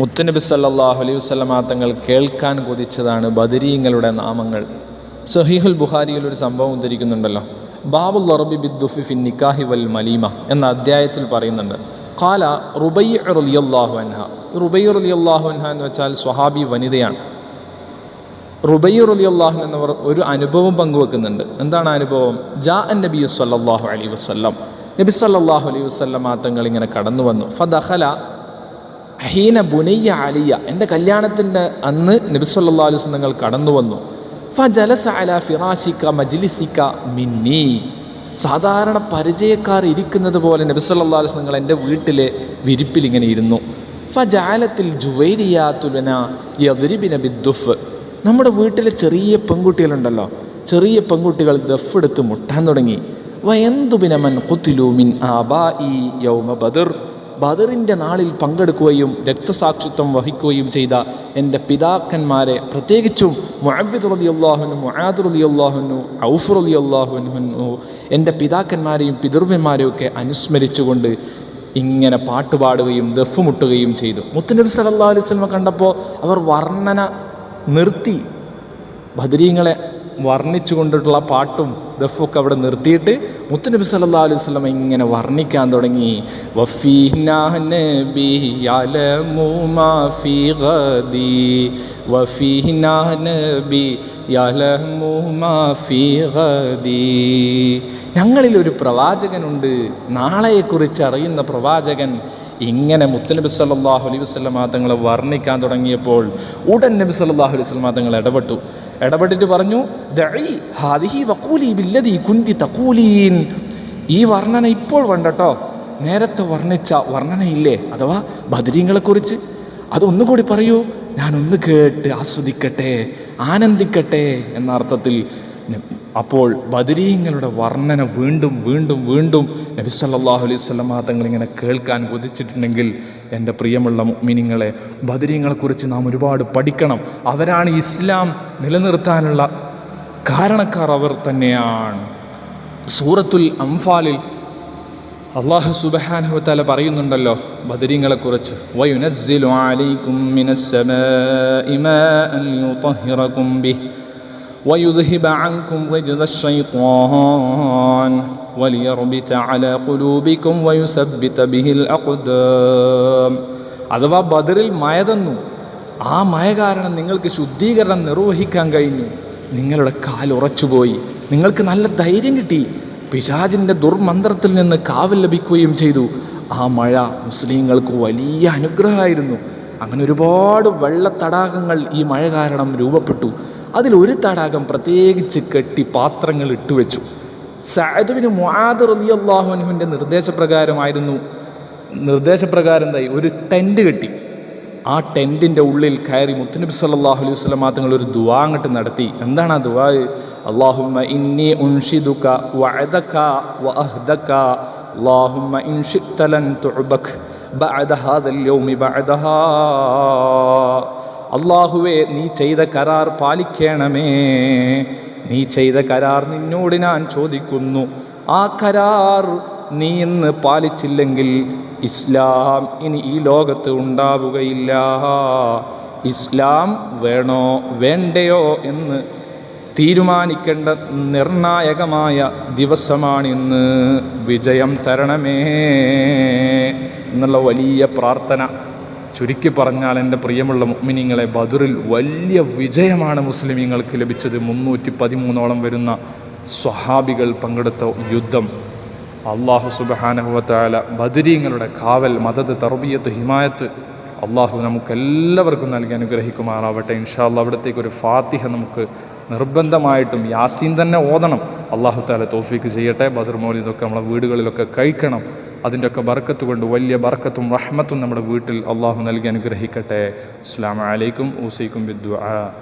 മുത്തുനബി സല്ലാഹു അലൈഹി വസല്ലമ തങ്ങൾ കേൾക്കാൻ കൊതിച്ചതാണ് ബദരീങ്ങളുടെ നാമങ്ങൾ. സഹീഹുൽ ബുഹാരിയിൽ ഒരു സംഭവം ഉദ്ധരിക്കുന്നുണ്ടല്ലോ. ബാബുൽ റബി ബിദ്ദുഫി ഫിൻ നിക്കാഹി വൽ മലീമ എന്ന അധ്യായത്തിൽ പറയുന്നുണ്ട്. കാല റുബൈ റളിയല്ലാഹു അൻഹ. റുബൈ റളിയല്ലാഹു അൻഹ എന്ന് വെച്ചാൽ സ്വഹാബി വനിതയാണ്. റുബൈ റളിയല്ലാഹു എന്നവർ ഒരു അനുഭവം പങ്കുവെക്കുന്നുണ്ട്. എന്താണ് അനുഭവം? ജാ അൻ നബി സല്ലാഹു അലൈഹി വസ്ലം നബി സല്ലല്ലാഹു അലൈഹി വസ്ലം തങ്ങൾ ഇങ്ങനെ കടന്നു വന്നു ഫദഖല ഹീന ബുനയ്യ അലിയ എന്റെ കല്യാണത്തിന്റെ അന്ന് നബി സല്ലല്ലാഹു അലൈഹി വസല്ലം തങ്ങൾ കടന്നു വന്നു അല ഫിറാഷിക്ക മജ്ലിസിക്ക മിന്നി. സാധാരണ പരിചയക്കാർ ഇരിക്കുന്നത് പോലെ നബി സല്ലല്ലാഹു അലൈഹി വസല്ലം എന്റെ വീട്ടിലെ വിരിപ്പിൽ ഇങ്ങനെ ഇരുന്നു. ഫജാലത്തിൽ ജുവൈരിയാത്തുബന യദ്രിബിന ബിദ്ദുഫ് നമ്മുടെ വീട്ടിലെ ചെറിയ പെൺകുട്ടികളുണ്ടല്ലോ ചെറിയ പെൺകുട്ടികൾ ദഫെടുത്ത് മുട്ടാൻ തുടങ്ങി. വയന്തുബിനമൻ കുത്തിലൂമിൻ ആബാ ഈ യൗമ ബദർ. ബദറിന്റെ നാളിൽ പങ്കെടുക്കുകയും രക്തസാക്ഷിത്വം വഹിക്കുകയും ചെയ്ത എന്റെ പിതാക്കന്മാരെ പ്രത്യേകിച്ചും മുഅവ്വിദ് റലി അള്ളാഹുനു മുആദ് റലി അള്ളാഹുനു ഔഫ് റലി അള്ളാഹുനു എന്റെ പിതാക്കന്മാരെയും പിതൃവ്യന്മാരെയൊക്കെ അനുസ്മരിച്ചുകൊണ്ട് ഇങ്ങനെ പാട്ടുപാടുകയും ദഫുമുട്ടുകയും ദഫ് മുട്ടുകയും ചെയ്തു. മുത്തുനബി സല്ലാ അലൈഹി വസല്ലം കണ്ടപ്പോൾ അവർ വർണന നിർത്തി. ബദരീങ്ങളെ വർണിച്ചു കൊണ്ടിട്ടുള്ള പാട്ടും ദഫൊക്കെ അവിടെ നിർത്തിയിട്ട് മുത്തുനബി സല്ലല്ലാഹു അലൈഹി സ്വലം ഇങ്ങനെ വർണിക്കാൻ തുടങ്ങി. ഞങ്ങളിൽ ഒരു പ്രവാചകനുണ്ട്. നാളെയെക്കുറിച്ച് അറിയുന്ന പ്രവാചകൻ ഇങ്ങനെ മുത്തനബി സല്ലാഹു അലൈഹി വസല്ലം തങ്ങളെ വർണിക്കാൻ തുടങ്ങിയപ്പോൾ ഉടൻ നബി സല്ലാഹു അലൈഹി തങ്ങൾ ഇടപെട്ടു. ഇടപെട്ടിട്ട് പറഞ്ഞു ഈ വർണന ഇപ്പോൾ വേണ്ടട്ടോ? നേരത്തെ വർണിച്ച വർണനയില്ലേ? അഥവാ ബദരീങ്ങളെക്കുറിച്ച്? അതൊന്നുകൂടി പറയൂ. ഞാനൊന്ന് കേട്ട് ആസ്വദിക്കട്ടെ ആനന്ദിക്കട്ടെ എന്ന അർത്ഥത്തിൽ അപ്പോൾ ബദരീങ്ങളുടെ വർണന വീണ്ടും വീണ്ടും വീണ്ടും നബി സല്ലല്ലാഹു അലൈഹി തങ്ങൾ ഇങ്ങനെ കേൾക്കാൻ കൊതിച്ചിട്ടുണ്ടെങ്കിൽ എന്റെ പ്രിയമുള്ള മിനിങ്ങളെ ബദരീങ്ങളെക്കുറിച്ച് നാം ഒരുപാട് പഠിക്കണം. അവരാണ് ഇസ്ലാം നിലനിർത്താനുള്ള കാരണക്കാർ അവർ തന്നെയാണ്. സൂറത്തുൽ അംഫാലിൽ അള്ളാഹു സുബഹാനുഹത്താല പറയുന്നുണ്ടല്ലോ ബദരീങ്ങളെക്കുറിച്ച്. വയുനസ്സിലു ويذهب عنكم رجز الشيطان وليربط على قلوبكم ويثبت به الأقدام അഥവാ ബദറിൽ മഴ തന്നു ആ മഴ കാരണം നിങ്ങൾക്ക് ശുദ്ധീകരണം നിർവഹിക്കാൻ കഴിഞ്ഞു നിങ്ങളുടെ കാൽ ഉറച്ചുപോയി നിങ്ങൾക്ക് നല്ല ധൈര്യം കിട്ടി പിശാജിൻ്റെ ദുർമന്ത്രത്തിൽ നിന്ന് കാവൽ ലഭിക്കുകയും ചെയ്തു ആ മഴ മുസ്ലിങ്ങൾക്ക് വലിയ അനുഗ്രഹമായിരുന്നു അങ്ങനെ ഒരുപാട് വെള്ളത്തടാകങ്ങൾ ഈ മഴ കാരണം രൂപപ്പെട്ടു അതിലൊരു തടാകം പ്രത്യേകിച്ച് കെട്ടി പാത്രങ്ങൾ ഇട്ടുവെച്ചു സഅദുബിന് മുആദ് റളിയല്ലാഹു അൻഹുവിന്റെ നിർദ്ദേശപ്രകാരമായിരുന്നു നിർദ്ദേശപ്രകാരം എന്തായി? ഒരു ടെന്റ് കെട്ടി. ആ ടെന്റിന്റെ ഉള്ളിൽ കയറി മുത്തുനബി സല്ലാഹു അലൈഹി വസല്ലം തങ്ങൾ ഒരു ദുവാ അങ്ങോട്ട് നടത്തി. എന്താണ് ആ ദുവാ അല്ലാഹുമ്മ ഇന്നി ഉൻഷിദുക വഅദക വഅഹ്ദക. അല്ലാഹുമ്മ ഇൻ ശിഅ്ത ലൻ ബഅദ ഹാദൽ യൗമി ബഅദഹാ. അള്ളാഹുവേ നീ ചെയ്ത കരാർ പാലിക്കണമേ. നീ ചെയ്ത കരാർ നിന്നോട് ഞാൻ ചോദിക്കുന്നു. ആ കരാർ നീ ഇന്ന് പാലിച്ചില്ലെങ്കിൽ ഇസ്ലാം ഇനി ഈ ലോകത്ത് ഉണ്ടാവുകയില്ല. ഇസ്ലാം വേണോ വേണ്ടയോ എന്ന് തീരുമാനിക്കേണ്ട നിർണായകമായ ദിവസമാണിന്ന്. വിജയം തരണമേ. എന്നുള്ള വലിയ പ്രാർത്ഥന. ചുരുക്കി പറഞ്ഞാൽ എന്റെ പ്രിയമുള്ള മുഅ്മിനീങ്ങളെ ബദറിൽ വലിയ വിജയമാണ് മുസ്ലിമീങ്ങൾക്ക് ലഭിച്ചത്. മുന്നൂറ്റി പതിമൂന്നോളം വരുന്ന സ്വഹാബികൾ പങ്കെടുത്ത യുദ്ധം. അള്ളാഹു സുബഹാനഹുവത്തായ ബദരീങ്ങളുടെ കാവൽ മദത് തർബിയത്ത് ഹിമായത്ത് അള്ളാഹു നമുക്കെല്ലാവർക്കും നൽകി അനുഗ്രഹിക്കുമാറാവട്ടെ. ഇൻഷാല്ല അവിടത്തേക്ക് ഒരു ഫാത്തിഹ നമുക്ക് നിർബന്ധമായിട്ടും യാസീൻ തന്നെ ഓതണം. അള്ളാഹു താല തോഫിക്ക് ചെയ്യട്ടെ. ബദർ മൗലിദൊക്കെ നമ്മളെ വീടുകളിലൊക്കെ കഴിക്കണം. അതിന്റെ ഒക്കെ ബർക്കത്ത് കൊണ്ട് വലിയ ബർക്കത്തും റഹ്മത്തും നമ്മുടെ വീട്ടിൽ അള്ളാഹു നൽകി അനുഗ്രഹിക്കട്ടെ. അസ്സാം വലൈക്കും ഊസൈക്കും ബിദ്ദുആ.